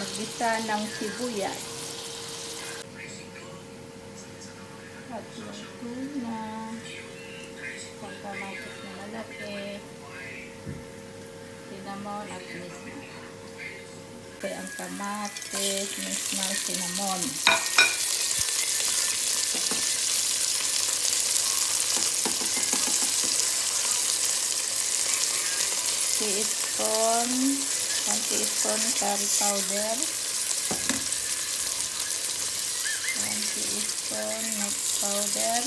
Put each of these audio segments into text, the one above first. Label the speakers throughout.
Speaker 1: Maggisa ng sibuyas. At yung tuna. Isang kamatis na malaki. Cinnamon at mismo. Okay, ang kamatis, mismo, cinnamon. teaspoon, 1 teaspoon curry powder, 1 teaspoon mix powder,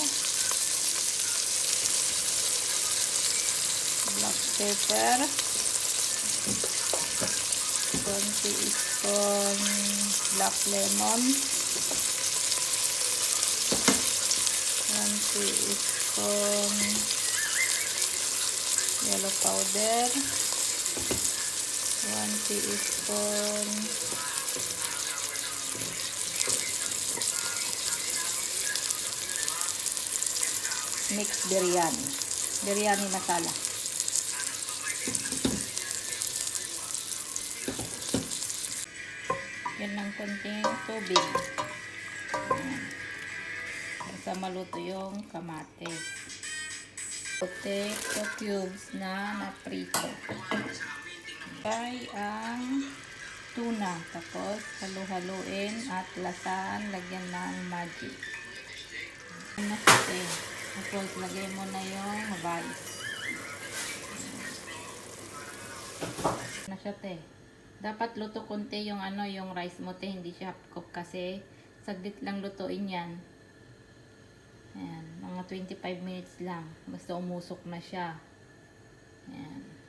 Speaker 1: black pepper, 1 teaspoon black lemon, 1 teaspoon yellow powder, 1 teaspoon mixed biryani, biryani masala. Yan ng konting tubig. Ayan. Basta maluto yung kamatis potato cubes na naprito. Ay ang tuna. Tapos halu-haluin at lasan. Lagyan ng magic. Ano kasi? Tapos lagay mo na yung mais. Na siya te. Dapat luto konti yung ano yung rice mo te. Hindi siya cook kasi saglit lang lutuin yan. Ayan, mga 25 minutes lang. Basta umusok na siya. Ayan.